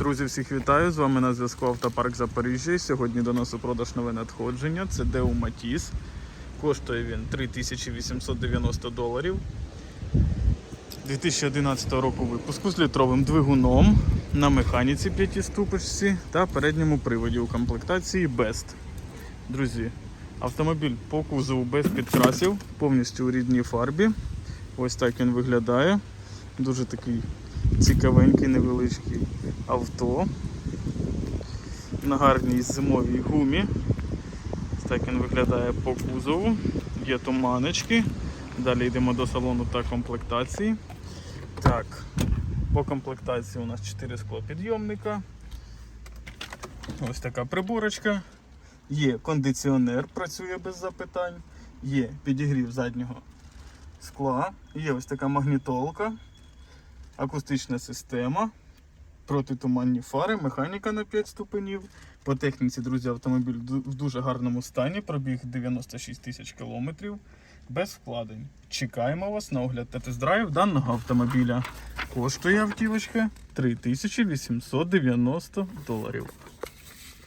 Друзі, всіх вітаю! З вами на зв'язку Автопарк Запоріжжя. Сьогодні до нас у продаж нове надходження. Це Деу Матіс. Коштує він 3890 доларів. 2011 року випуску з літровим двигуном на механіці п'ятиступочці та передньому приводі у комплектації Best. Друзі, автомобіль по кузову без підкрасів, повністю у рідній фарбі. Ось так він виглядає. Дуже такий цікавенький, невеличкий авто. На гарній зимовій гумі. Так він виглядає по кузову. Є туманочки. Далі йдемо до салону та комплектації. Так, по комплектації у нас 4 склопідйомника. Ось така приборочка. Є кондиціонер, працює без запитань. Є підігрів заднього скла. Є ось така магнітолка, акустична система, протитуманні фари, механіка на 5 ступенів. По техніці, друзі, автомобіль в дуже гарному стані, пробіг 96 тисяч кілометрів без вкладень. Чекаємо вас на огляд та тест-драйв даного автомобіля. Коштує автівочка 3890 доларів.